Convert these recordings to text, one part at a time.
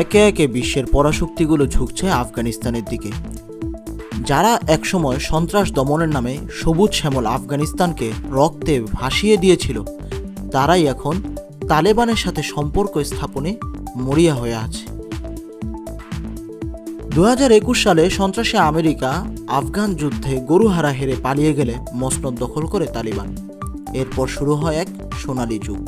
একে একে বিশ্বের পরাশক্তিগুলো ঝুঁকছে আফগানিস্তানের দিকে। যারা একসময় সন্ত্রাস দমনের নামে সবুজ শ্যামল আফগানিস্তানকে রক্তে ভাসিয়ে দিয়েছিল, তারাই এখন তালেবানের সাথে সম্পর্ক স্থাপনে মরিয়া হয়ে আছে। দু হাজার একুশ সালে সন্ত্রাসী আমেরিকা আফগান যুদ্ধে গরুহারা হেরে পালিয়ে গেলে মসনদ দখল করে তালিবান। এরপর শুরু হয় এক সোনালী যুগ।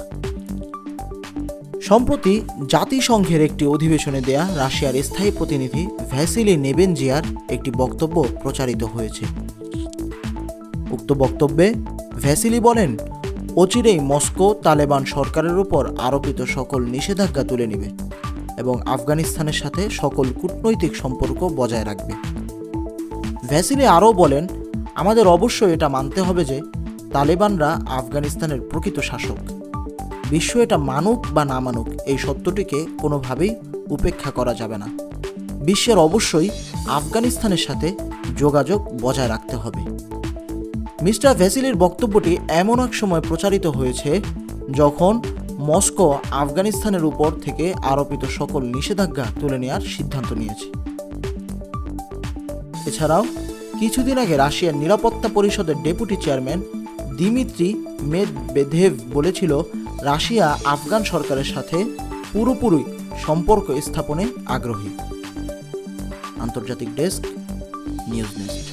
সম্প্রতি জাতিসংঘের একটি অধিবেশনে দেয়া রাশিয়ার স্থায়ী প্রতিনিধি ভ্যাসিলি নেবেনজিয়ার একটি বক্তব্য প্রচারিত হয়েছে। উক্ত বক্তব্যে ভ্যাসিলি বলেন, অচিরেই মস্কো তালেবান সরকারের উপর আরোপিত সকল নিষেধাজ্ঞা তুলে নেবে এবং আফগানিস্তানের সাথে সকল কূটনৈতিক সম্পর্ক বজায় রাখবে। ভ্যাসিলি আরও বলেন, আমাদের অবশ্যই এটা মানতে হবে যে তালেবানরা আফগানিস্তানের প্রকৃত শাসক। বিশ্ব এটা মানুক বা না মানুক, এই সত্যটিকে কোনোভাবেই উপেক্ষা করা যাবে না। বিশ্বের অবশ্যই আফগানিস্তানের সাথে যোগাযোগ বজায় রাখতে হবে। মিস্টার ভ্যাসিলির বক্তব্যটি এমন এক সময় প্রচারিত হয়েছে যখন মস্কো আফগানিস্তানের উপর থেকে আরোপিত সকল নিষেধাজ্ঞা তুলে নেওয়ার সিদ্ধান্ত নিয়েছে। এছাড়াও, কিছুদিন আগে রাশিয়ার নিরাপত্তা পরিষদের ডেপুটি চেয়ারম্যান দিমিত্রি মেদবেদেভ বলেছিল, রাশিয়া আফগান সরকারের সাথে পুরোপুরি সম্পর্ক স্থাপনে আগ্রহী। আন্তর্জাতিক ডেস্ক, নিউজ নেস্ট